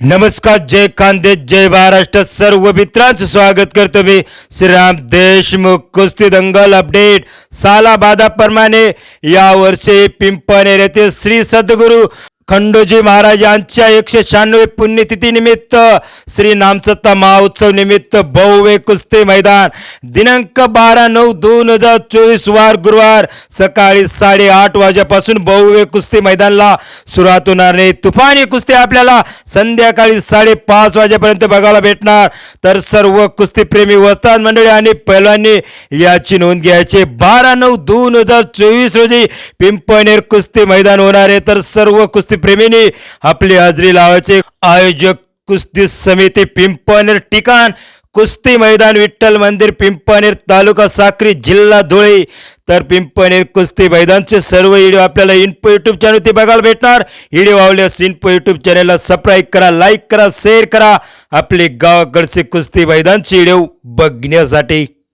नमस्कार जय कांदे जय महाराष्ट्र सर्व मित्रांचं स्वागत करतो मी. श्रीराम देशमुख कुस्ती दंगल अपडेट सालाबादाप्रमाणे यावर्षी पिंपणेर येथे श्री सद्गुरू खंडोजी महाराज यांच्या एकशे शहाण्णव पुण्यतिथी निमित्त श्री नामसत्ता महोत्सव निमित्त भव्य कुस्ती मैदान. दिनांक बारा नऊ दोन हजार चोवीस वार गुरुवार सकाळी साडेआठ वाजेपासून भव्य कुस्ती मैदानला सुरुवात होणार नाही तुफानी कुस्ती आपल्याला संध्याकाळी साडेपाच वाजेपर्यंत बघायला भेटणार. तर सर्व कुस्तीप्रेमी वस्ताद मंडळी आणि पैलवांनी याची नोंद घ्यायची. बारा नऊ दोन हजार चोवीस रोजी पिंपणेर कुस्ती मैदान होणार आहे. तर सर्व कुस्ती कुस्तीप्रेमींनी आपली हजेरी लावायचे. आयोजक कुस्ती समिती पिंपणेर ठिकाण. कुस्ती मैदान विठ्ठल मंदिर पिंपणेर तालुका साक्री जिल्हा धुळे. तर पिंपनेर कुस्ती मैदानचे सर्व व्हिडिओ आपल्याला इन्फो यूट्यूब चॅनलवरती बघायला भेटणार. व्हिडिओ आवडल्यास इन्फो यूट्यूब चॅनलला सबस्क्राईब करा लाईक करा शेअर करा. आपले गावाकडचे कुस्ती मैदानचे व्हिडिओ बघण्यासाठी.